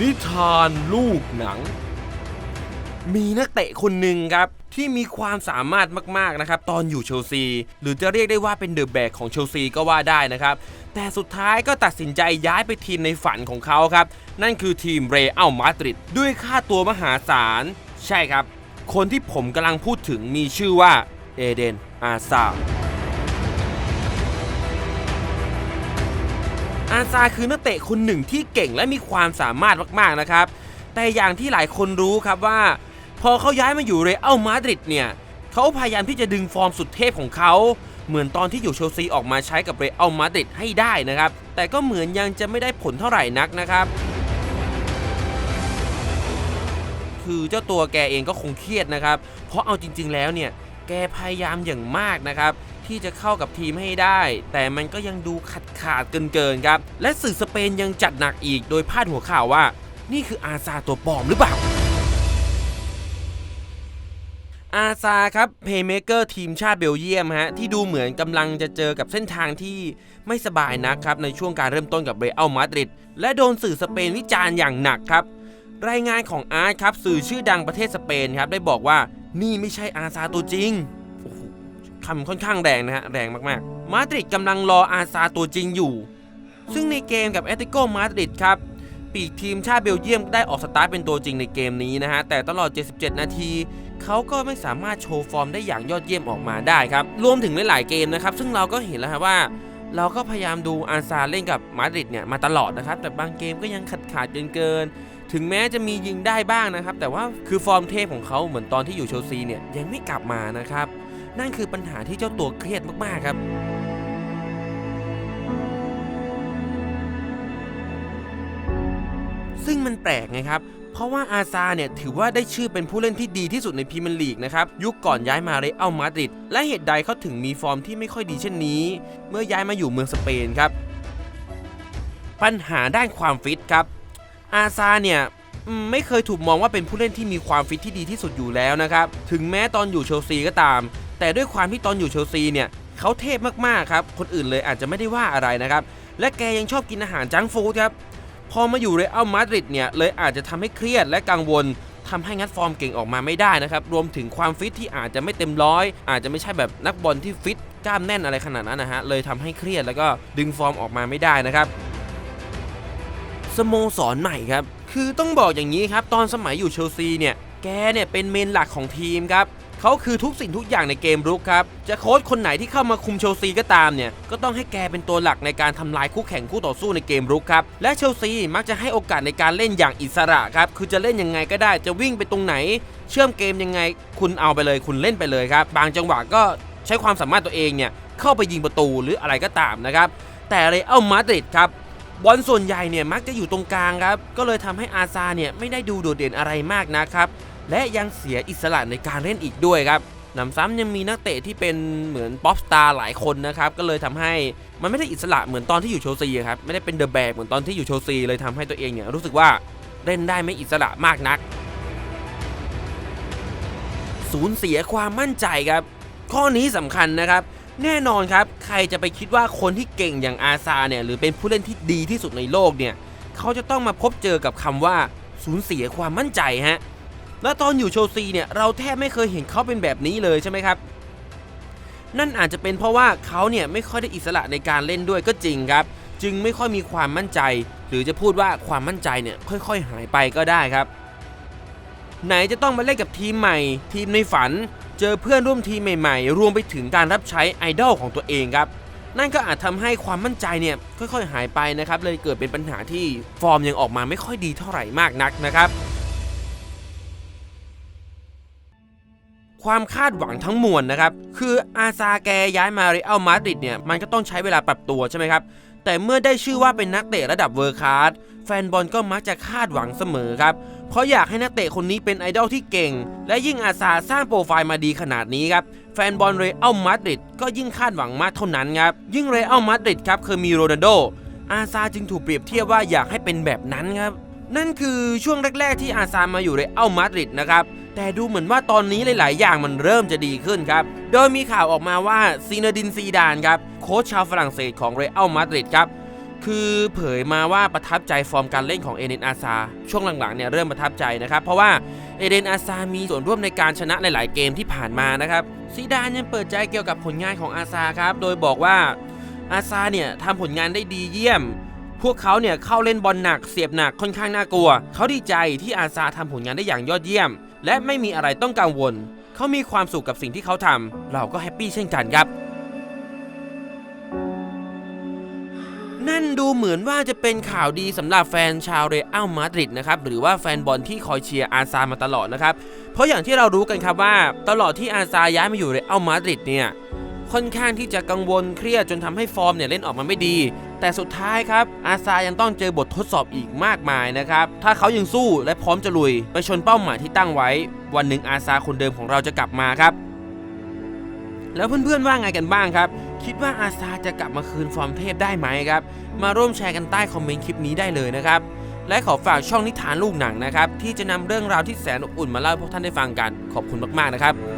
นิทานลูกหนัง มีนักเตะคนหนึ่งครับ ที่มีความสามารถมาก ๆ นะครับ ตอนอยู่เชลซี หรือจะเรียกได้ว่าเป็นเดอะแบกของเชลซีก็ว่าได้นะครับ แต่สุดท้ายก็ตัดสินใจย้ายไปทีมในฝันของเขาครับ นั่นคือทีมเรอัลมาดริดด้วยค่าตัวมหาศาล ใช่ครับ คนที่ผมกำลังพูดถึงมีชื่อว่าเอเดนอาซา อาซาคือนักเตะคนหนึ่งที่เก่งและมีความสามารถมากๆนะครับ แต่อย่างที่หลายคนรู้ครับว่า พอเขาย้ายมาอยู่เรอัลมาดริดเนี่ยเขาพยายามที่จะดึงฟอร์มสุดเทพของเขาเหมือนตอนที่อยู่เชลซีออกมาใช้กับเรอัลมาดริดให้ได้นะครับ แต่ก็เหมือนยังจะไม่ได้ผลเท่าไหร่นักนะครับ คือเจ้าตัวแกเองก็คงเครียดนะครับ เพราะเอาจริง ๆ แล้วเนี่ย แกพยายามอย่างมากนะครับที่จะเข้ากับทีมให้ได้ แต่มันก็ยังดูขาดขาดๆเกินๆครับ และสื่อสเปนยังจัดหนักอีกโดยพาดหัวข่าวว่า นี่คืออาซาตัวปลอมหรือเปล่า อาซาครับเพย์เมเกอร์ทีมชาติเบลเยียมฮะที่ดูเหมือนกำลังจะเจอกับเส้นทางที่ไม่สบายนักครับ ในช่วงการเริ่มต้นกับเรอัลมาดริดและโดนสื่อสเปนวิจารณ์อย่างหนักครับ รายงานของอาร์ตครับสื่อชื่อดังประเทศสเปนครับได้บอกว่า นี่ไม่ใช่อาซาตัวจริงโอ้โหคำค่อนข้างแรงนะฮะ แรงมากๆ มาดริดกำลังรออาซาตัวจริงอยู่ ซึ่งในเกมกับแอตติโกมาดริดครับ ปีกทีมชาติเบลเยียมได้ออกสตาร์ทเป็นตัวจริงในเกมนี้นะฮะ แต่ตลอด 77 นาทีเขาก็ไม่สามารถโชว์ฟอร์มได้อย่างยอดเยี่ยมออกมาได้ครับ รวมถึงหลายๆเกมนะครับ ซึ่งเราก็เห็นแล้วครับว่า เราก็พยายามดูอาซาเล่นกับมาดริดเนี่ยมาตลอดนะครับ แต่บางเกมก็ยังขาดขาดๆเกิน ถึงแม้จะมียิงได้บ้างนะครับ แต่ว่าคือฟอร์มเทพของเขาเหมือนตอนที่อยู่เชลซีเนี่ยยังไม่กลับมานะครับ นั่นคือปัญหาที่เจ้าตัวเครียดมากๆครับซึ่งมันแปลกไงครับ เพราะว่าอาซาเนี่ยถือว่าได้ชื่อเป็นผู้เล่นที่ดีที่สุดในพรีเมียร์ลีกนะครับ ยุคก่อนย้ายมาเรอัลมาดริดและเหตุใดเขาถึงมีฟอร์มที่ไม่ค่อยดีเช่นนี้ เมื่อย้ายมาอยู่เมืองสเปนครับ ปัญหาด้านความฟิตครับ อาซาเนี่ยไม่เคยถูกมองว่าเป็นผู้เล่นที่มีความฟิตที่ดีที่สุดอยู่แล้วนะครับ ถึงแม้ตอนอยู่เชลซีก็ตาม แต่ด้วยความที่ตอนอยู่เชลซีเนี่ยเขาเทพมากๆครับ คนอื่นเลยอาจจะไม่ได้ว่าอะไรนะครับ และแกยังชอบกินอาหารจังฟู้ดครับ พอมาอยู่เรอัลมาดริดเนี่ยเลยอาจจะทำให้เครียดและกังวลทำให้งัดฟอร์มเก่งออกมาไม่ได้นะครับ รวมถึงความฟิตที่อาจจะไม่เต็มร้อย อาจจะไม่ใช่แบบนักบอลที่ฟิตกล้ามแน่นอะไรขนาดนั้นนะฮะ เลยทำให้เครียดแล้วก็ดึงฟอร์มออกมาไม่ได้นะครับ สโมสรใหม่ครับ คือต้องบอกอย่างนี้ครับ ตอนสมัยอยู่เชลซีเนี่ย แกเนี่ยเป็นเมนหลักของทีมครับ เขาคือทุกสิ่งทุกอย่างในเกมรุกครับ จะโค้ชคนไหนที่เข้ามาคุมเชลซีก็ตามเนี่ย ก็ต้องให้แกเป็นตัวหลักในการทำลายคู่แข่งคู่ต่อสู้ในเกมรุกครับ และเชลซีมักจะให้โอกาสในการเล่นอย่างอิสระครับ คือจะเล่นยังไงก็ได้ จะวิ่งไปตรงไหน เชื่อมเกมยังไง คุณเอาไปเลย คุณเล่นไปเลยครับ บางจังหวะก็ใช้ความสามารถตัวเองเนี่ยเข้าไปยิงประตูหรืออะไรก็ตามนะครับ แต่เรอัลมาดริดครับบอลส่วนใหญ่เนี่ยมักจะอยู่ตรงกลางครับ ก็เลยทำให้อาซาเนี่ยไม่ได้ดูโดดเด่นอะไรมากนะครับ และยังเสียอิสระในการเล่นอีกด้วยครับหนำซ้ำยังมีนักเตะที่เป็นเหมือนป๊อปสตาร์หลายคนนะครับ ก็เลยทำให้มันไม่ได้อิสระเหมือนตอนที่อยู่เชซีครับ ไม่ได้เป็นเดอะแบกเหมือนตอนที่อยู่เชซีเลยทำให้ตัวเองเนี่ยรู้สึกว่าเล่นได้ไม่อิสระมากนัก สูญเสียความมั่นใจครับ ข้อนี้สำคัญนะครับ แน่นอนครับ ใครจะไปคิดว่าคนที่เก่งอย่างอาซาเนี่ยหรือเป็นผู้เล่นที่ดีที่สุดในโลกเนี่ยเขาจะต้องมาพบเจอกับคำว่าสูญเสียความมั่นใจฮะ แล้วตอนอยู่เชซีเนี่ยเราแทบไม่เคยเห็นเขาเป็นแบบนี้เลยใช่ไหมครับ นั่นอาจจะเป็นเพราะว่าเขาเนี่ยไม่ค่อยได้อิสระในการเล่นด้วยก็จริงครับ จึงไม่ค่อยมีความมั่นใจ หรือจะพูดว่าความมั่นใจเนี่ยค่อยๆ หายไปก็ได้ครับ ไหนจะต้องมาเล่นกับทีมใหม่ ทีมในฝัน เจอเพื่อนร่วมทีมใหม่ๆ รวมไปถึงการรับใช้ไอดอลของตัวเองครับนั่นก็อาจทำให้ความมั่นใจเนี่ยค่อยๆ หายไปนะครับ เลยเกิดเป็นปัญหาที่ฟอร์มยังออกมาไม่ค่อยดีเท่าไหร่มากนักนะครับ ความคาดหวังทั้งมวลนะครับ คืออาซาแกย้ายมาเรอัลมาดริดเนี่ย มันก็ต้องใช้เวลาปรับตัวใช่ไหมครับ แต่เมื่อได้ชื่อว่าเป็นนักเตะระดับเวอร์คลาสแฟนบอลก็มักจะคาดหวังเสมอครับ เพราะอยากให้นักเตะคนนี้เป็นไอดอลที่เก่ง และยิ่งอาซาสร้างโปรไฟล์มาดีขนาดนี้ครับ แฟนบอลเรอัลมาดริดก็ยิ่งคาดหวังมากเท่านั้นครับ ยิ่งเรอัลมาดริดครับเคยมีโรนัลโด อาซาจึงถูกเปรียบเทียบว่าอยากให้เป็นแบบนั้นครับ นั่นคือช่วงแรก ๆ ที่อาซามาอยู่เรอัลมาดริดนะครับ แต่ดูเหมือนว่าตอนนี้หลาย ๆ อย่างมันเริ่มจะดีขึ้นครับ โดยมีข่าวออกมาว่าซีนาดินซีดานครับโค้ชชาวฝรั่งเศสของเรอัลมาดริดครับคือเผยมาว่าประทับใจฟอร์มการเล่นของเอเดนอาซาช่วงหลัง ๆ เนี่ยเริ่มประทับใจนะครับ เพราะว่าเอเดนอาซามีส่วนร่วมในการชนะหลาย ๆ เกมที่ผ่านมานะครับซีดานยังเปิดใจเกี่ยวกับผลงานของอาซาครับโดยบอกว่าอาซาเนี่ยทำผลงานได้ดีเยี่ยมพวกเขาเนี่ยเข้าเล่นบอลหนักเสียบหนักค่อนข้างน่ากลัว เขาดีใจที่อาซาทำผลงานได้อย่างยอดเยี่ยม และไม่มีอะไรต้องกังวล เขามีความสุขกับสิ่งที่เขาทำเราก็แฮปปี้เช่นกันครับ นั่นดูเหมือนว่าจะเป็นข่าวดีสำหรับแฟนชาวเรอัลมาดริดนะครับ หรือว่าแฟนบอลที่คอยเชียร์อาซามาตลอดนะครับ เพราะอย่างที่เรารู้กันครับว่า ตลอดที่อาซาย้ายมาอยู่เรอัลมาดริดเนี่ย ค่อนข้างที่จะกังวลเครียดจนทำให้ฟอร์มเนี่ยเล่นออกมาไม่ดี แต่สุดท้ายครับอาซายังต้องเจอบททดสอบอีกมากมายนะครับถ้าเขายังสู้และพร้อมจะลุย ไปชนเป้าหมายที่ตั้งไว้ วันหนึ่งอาซาคนเดิมของเราจะกลับมาครับ แล้วเพื่อนๆว่าไงกันบ้างครับ คิดว่าอาซาจะกลับมาคืนฟอร์มเทพได้ไหมครับ มาร่วมแชร์กันใต้คอมเมนต์คลิปนี้ได้เลยนะครับและขอฝากช่องนิทานลูกหนังนะครับ ที่จะนำเรื่องราวที่แสนอบอุ่นมาเล่าให้พวกท่านได้ฟังกัน ขอบคุณมาก ๆ นะครับ